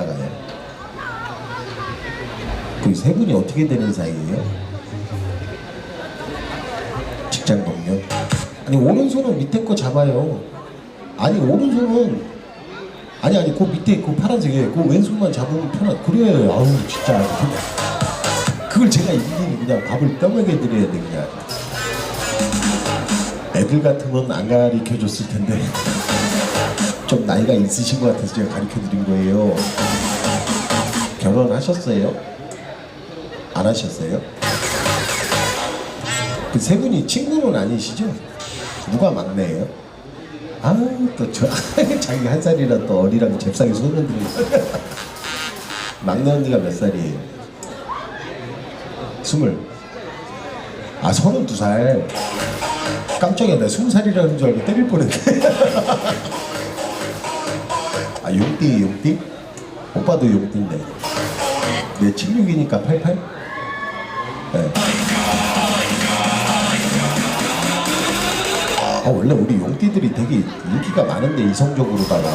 나가요? 그 세 분이 어떻게 되는 사이예요? 직장 동료? 아니 오른손은 밑에 거 잡아요. 아니 오른손은 아니 아니 그 밑에 그 파란색에 그 왼손만 잡으면 편한 그래 아우 진짜 그걸 제가 일일이 그냥 밥을 떠먹여 드려야 돼 그냥 애들 같으면 안 가르쳐 줬을 텐데 좀 나이가 있으신 것 같아서 제가 가르쳐 드린 거예요 결혼하셨어요? 안 하셨어요? 그 세 분이 친구는 아니시죠? 누가 막내예요? 아또 저 자기 한 살이라 또 어리라고 잽싸게 손을 들고 막내 언니가 몇 살이에요? 스물 아 서른 두 살 깜짝이야 나 스무 살이라는 줄 알고 때릴 뻔했네 아 용띠 용띠? 오빠도 용띠인데 내 76이니까 88? 네. 아 원래 우리 용띠들이 되게 인기가 많은데 이성적으로다가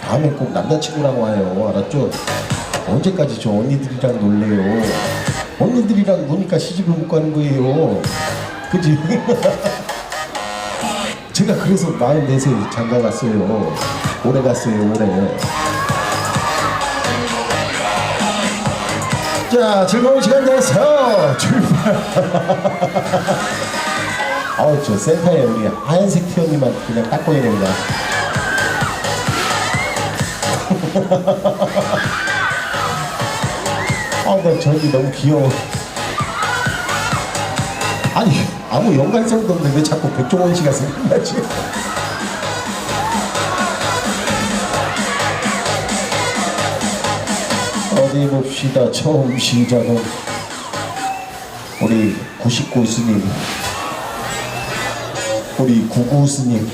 다음에 꼭 남자친구랑 와요 알았죠? 언제까지 저 언니들이랑 놀래요 언니들이랑 노니까 시집을 못 가는 거예요 그지? 제가 그래서 44세 장가 갔어요. 오래 갔어요 오래 자 즐거운 시간 돼서 출발. 아우 저 센터에 우리 하얀색 티언니만 그냥 딱 보이네 그냥 아나 저기 너무 귀여워. 아니 아무 연관성도 없는데 왜 자꾸 백종원 씨가 생각나지? 어디 봅시다. 처음 시작은 우리 99 스님 우리 구구 스님.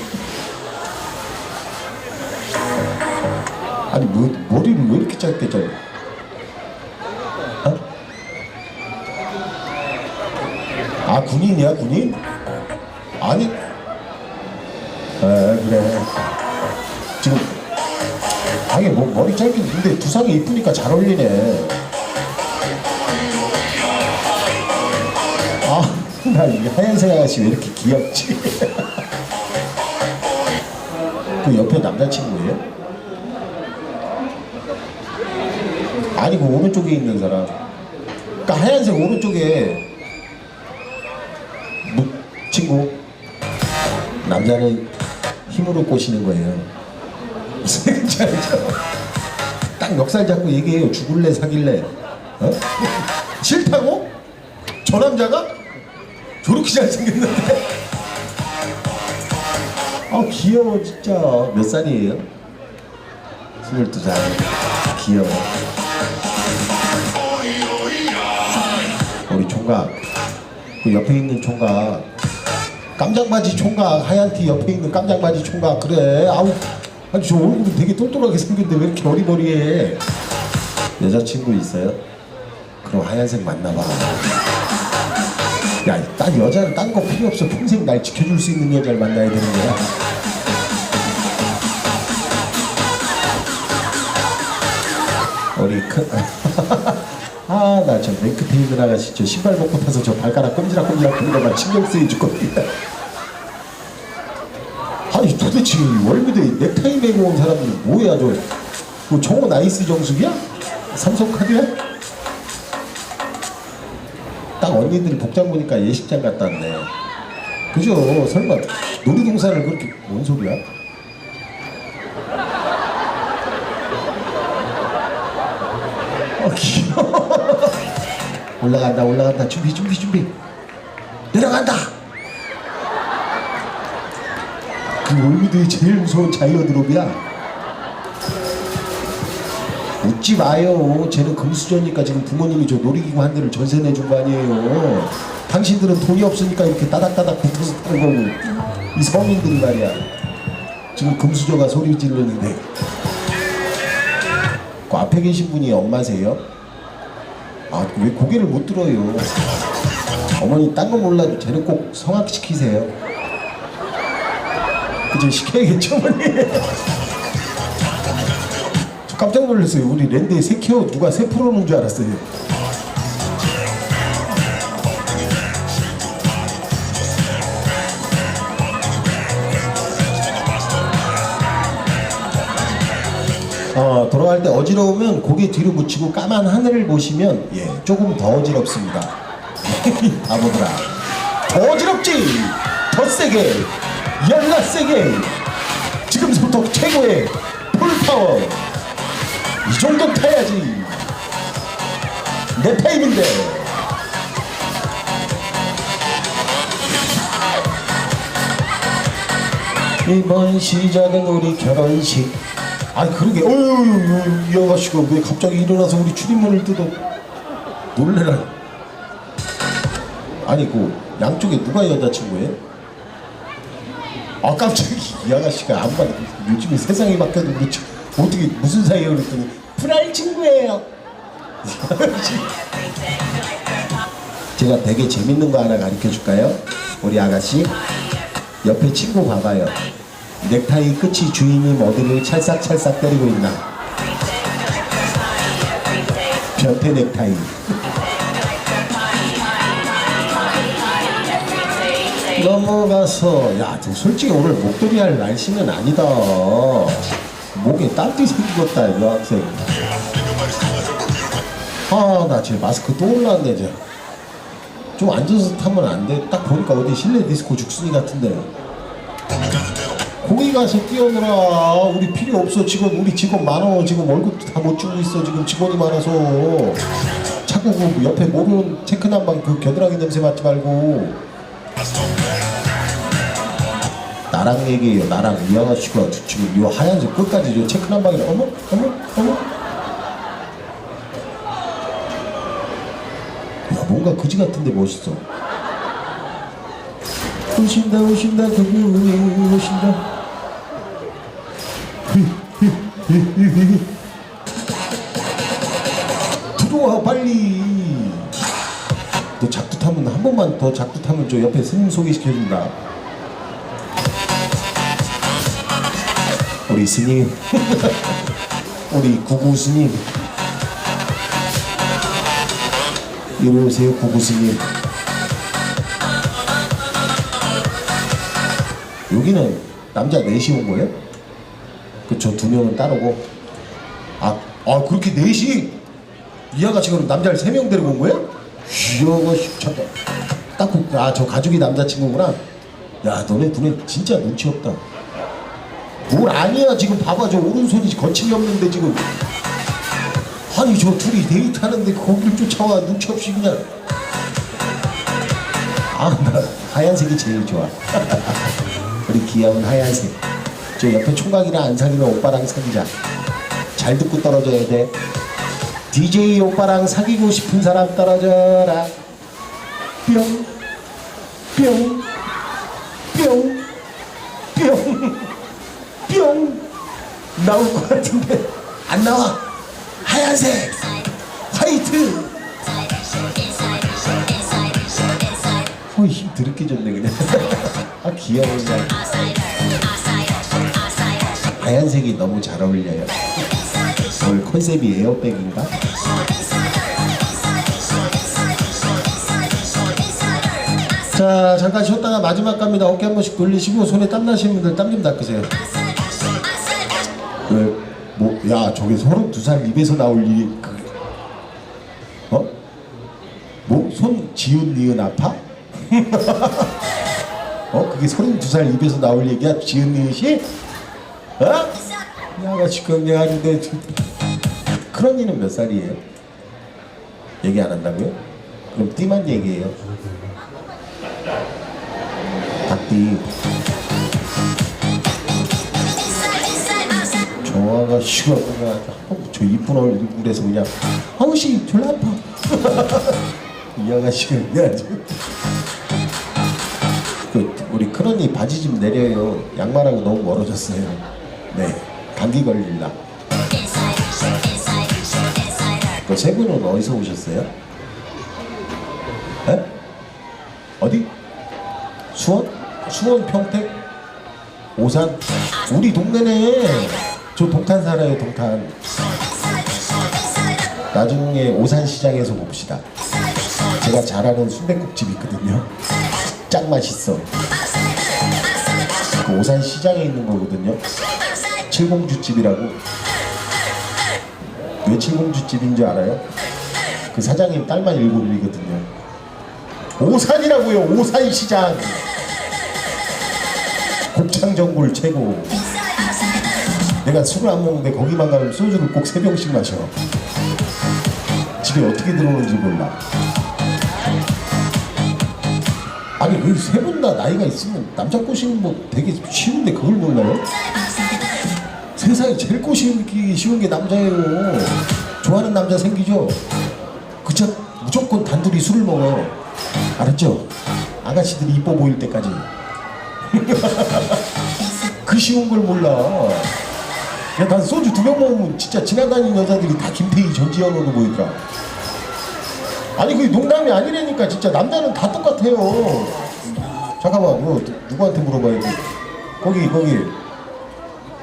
아니 뭐, 머리를 왜 이렇게 짧게 잘라 아 군인이야 군인? 아니. 에 그래. 지금 아니 뭐 머리 짧긴 근데 두상이 이쁘니까 잘 어울리네. 아나 이 하얀색 아가씨 왜 이렇게 귀엽지? 그 옆에 남자친구예요? 아니 그 오른쪽에 있는 사람. 그니까 하얀색 오른쪽에 무, 친구 남자는 힘으로 꼬시는 거예요 무슨 얘기인지 알죠? 딱 멱살 잡고 얘기해요 죽을래 사귈래 어? 싫다고? 저 남자가? 저렇게 잘생겼는데 아 귀여워 진짜 몇 살이에요? 22살 귀여워 우리 총각 그 옆에 있는 총각 깜장바지 총각 하얀 티 옆에 있는 깜장바지 총각 그래 아우 아니 저 얼굴이 되게 똘똘하게 생겼는데 왜 이렇게 어리버리해 여자친구 있어요? 그럼 하얀색 만나봐 야, 딴 여자는 딴 거 필요 없어. 평생 날 지켜줄 수 있는 여자를 만나야 되는 거야. 우리 큰, 아, 나저 랭크 테이블 아가씨 저 신발 벗고 타서 저 발가락 꼼지락꼼지락 거리는 거만 신경 쓰여 죽거든요. 아니, 도대체 월미도에 넥타이 메고 온 사람들은 뭐야, 저. 뭐 정호 나이스 정수기야? 삼성카드야? 딱 언니들 복장 보니까 예식장 갔다 왔네. 그죠? 설마 놀이동산을 그렇게 뭔 소리야? 어 귀여워. 올라간다 올라간다 준비 준비 준비 내려간다. 그 올미도의 제일 무서운 자이어 드롭이야. 웃지 마요. 쟤는 금수저니까 지금 부모님이 저 놀이기구 한 대를 전세 내준 거 아니에요. 당신들은 돈이 없으니까 이렇게 따닥따닥 붙어서 타는 거고. 이 성인들이 말이야. 지금 금수저가 소리 지르는데. 그 앞에 계신 분이 엄마세요? 아, 왜 고개를 못 들어요? 어머니 딴 거 몰라도 쟤는 꼭 성악시키세요. 그죠? 시켜야겠죠, 어머니? 깜짝 놀랐어요. 우리 랜드에 새 키워 누가 새 풀어놓은 줄 알았어요. 어, 돌아갈 때 어지러우면 고개 뒤로 묻히고 까만 하늘을 보시면 예 조금 더 어지럽습니다. 바보들아. 더 어지럽지? 더 세게 열나 세게. 지금부터 최고의 풀파워. 이 정도 타야지. 내 타임인데. 이번 시작은 우리 결혼식 아 그러게. 어휴 이 아가씨가 왜 갑자기 일어나서 우리 출입문을 뜯어. 놀래라. 아니 그 양쪽에 누가 여자친구예요? 아 깜짝이 이 아가씨가 안 받아 요즘에 세상이 바뀌어도 그렇지 어떻게 무슨 사이예요 그랬더니 불알 친구예요. 제가 되게 재밌는 거 하나 가르쳐 줄까요? 우리 아가씨 옆에 친구 봐봐요 넥타이 끝이 주인님 어디를 찰싹찰싹 때리고 있나 변태 넥타이 넘어가서 야, 저 솔직히 오늘 목도리 할 날씨는 아니다. 목에 땀띠 생기겠다, 이 학생. 아, 나 제 마스크 또 올라왔네, 이제. 좀 앉아서 타면 안 돼. 딱 보니까 어디 실내 디스코 죽순이 같은데. 거기 가서 뛰어놀아. 우리 필요 없어. 직원, 우리 직원 많아. 지금 월급도 다 못 주고 있어. 지금 직원이 많아서. 자꾸 그 옆에 모르는 체크난방 그 겨드랑이 냄새 맡지 말고. 나랑 얘기해요. 나랑 이 아가씨가 지금 이 하얀색 끝까지 저 체크 한 방에 어머 어머 어머. 야 뭔가 그지 같은데 멋있어. 오신다 오신다 그분이 오신다. 들어와 빨리. 너 작두 타면 한 번만 더 작두 타면 저 옆에 스님 소개시켜준다. 우리 스님, 우리 구구 스님, 이리 오세요 구구 스님. 여기는 남자 넷이 온 거예요? 그쵸 두 명은 따르고. 아, 아 그렇게 넷이? 이하가 지금 남자를 세 명 데리고 온 거예요? 이하가 참다. 딱아저 가족이 남자친구구나. 야 너네 눈에 진짜 눈치 없다. 뭘 아니야 지금 봐봐. 저 오른손이 거침이 없는데 지금. 아니 저 둘이 데이트하는데 거길 쫓아와. 눈치 없이 그냥. 아나 하얀색이 제일 좋아. 우리 귀여운 하얀색 저 옆에 총각이랑 안 사귀면 오빠랑 사귀자. 잘 듣고 떨어져야 돼. DJ 오빠랑 사귀고 싶은 사람 떨어져라. 뿅 뿅, 뿅, 뿅, 뿅. 나올 것 같은데 안 나와. 하얀색 화이트. 어, 힘 드럽게 줬네 그냥. 아 귀여워 그냥 하얀색이 너무 잘 어울려요 오늘 컨셉이 에어백인가? 자 잠깐 쉬었다가 마지막 갑니다 어깨 한 번씩 돌리시고 손에 땀 나시는 분들 땀 좀 닦으세요 왜? 뭐? 야 저게 32살 입에서 나올 일이 그... 어? 뭐? 손 지은 니은 아파? 어? 그게 32살 입에서 나올 얘기야? 지은 니은이? 어? 야가 지금 내가 하는데 그런 이는 몇 살이에요? 얘기 안 한다고요? 그럼 띠만 얘기해요. 닭띠. 저 아가씨가 그냥 어, 저 이쁜 얼굴에서 그냥 아우씨 졸라 아파. 이 아가씨가 그냥 그 우리 큰언니 바지 좀 내려요. 양말하고 너무 멀어졌어요 네 감기 걸릴라 그 세 분은 어디서 오셨어요? 에? 어디? 수원? 수원 평택? 오산? 우리 동네네 저 동탄 살아요 동탄 나중에 오산시장에서 봅시다. 제가 잘 아는 순댓국집 있거든요. 짱 맛있어. 그 오산시장에 있는 거거든요. 칠공주집이라고. 왜 칠공주집인 줄 알아요? 그 사장님 딸만 일곱이거든요. 오산이라고요. 오산시장. 곱창 전골 최고. 내가 술을 안 먹는데 거기만 가면 소주를 꼭 세 병씩 마셔. 집에 어떻게 들어오는지 몰라. 아니 그세분 다 나이가 있으면 남자 꼬시는 뭐 되게 쉬운데 그걸 몰라요? 세상에 제일 꼬시기 쉬운 게 남자예요. 좋아하는 남자 생기죠? 그쵸? 무조건 단둘이 술을 먹어요. 알았죠? 아가씨들이 이뻐 보일 때까지. 그 쉬운 걸 몰라. 야, 난 소주 두 병 먹으면 진짜 지나다니는 여자들이 다 김태희 전지현으로 보이더라. 아니 그게 농담이 아니라니까 진짜 남자는 다 똑같아요. 잠깐만 이거 누- 누구한테 물어봐야 돼? 거기 거기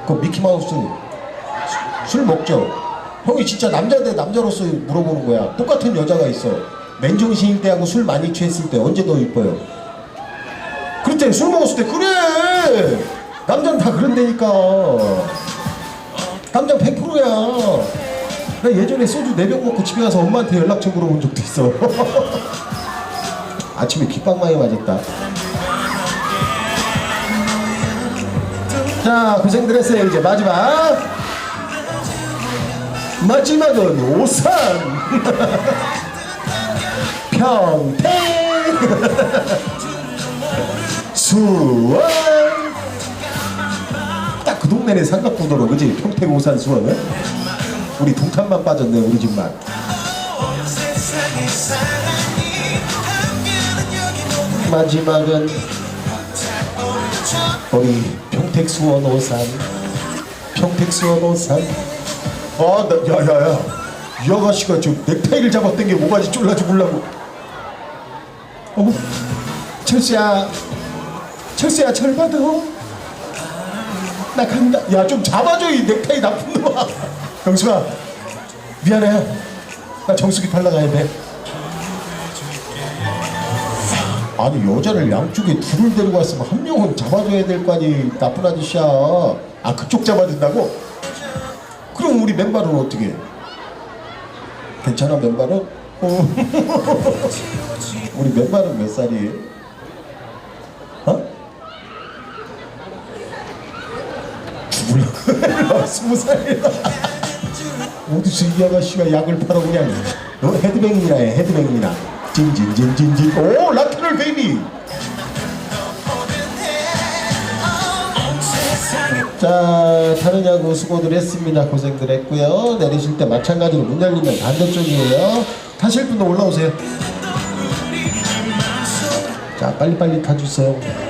그 미키마우스 수- 술 먹죠? 형이 진짜 남자 대 남자로서 물어보는 거야. 똑같은 여자가 있어. 맨정신일 때하고 술 많이 취했을 때 언제 더 이뻐요? 그때 술 먹었을 때 그래 남자는 다 그런다니까 남자 100%야 나 예전에 소주 4병 먹고 집에 가서 엄마한테 연락처 물어본 적도 있어 아침에 귓방 많이 맞았다 자 고생들 했어요 이제. 마지막. 마지막은 오산. 평택. 수원. 딱 그 동네네 삼각구도로 그지? 평택 오산 수원은 우리 동탄만 빠졌네 우리 집만. 마지막은 우리 평택 수원 오산. 평택 수원 오산. 아 나 야야야. 이 아가씨가 저 넥타이를 잡았던 게 뭐가지 쫄라 죽을라고. 어 철수야. 철수야 절 받아. 나 간다. 야 좀 잡아줘 이 넥타이 나쁜 놈아. 영수가 미안해. 나 정수기 팔러 가야 돼 아니 여자를 양쪽에 둘을 데리고 왔으면 한 명은 잡아줘야 될 거 아니 나쁜 아저씨야 아 그쪽 잡아준다고? 그럼 우리 맨발은 어떻게 해? 괜찮아 맨발은? 어. 우리 맨발은 몇 살이에요? 어? 죽을라 스무 살이야 어디서 이 아가씨가 약을 팔아 그냥 너 헤드뱅이나 해 헤드뱅이나 징징징징징 오 라트럴 베이비 자 야구 수고들 했습니다. 고생들 했고요. 내리실 때 마찬가지로 문 열리면 반대쪽이에요. 타실 분도 올라오세요. 자 빨리빨리 타주세요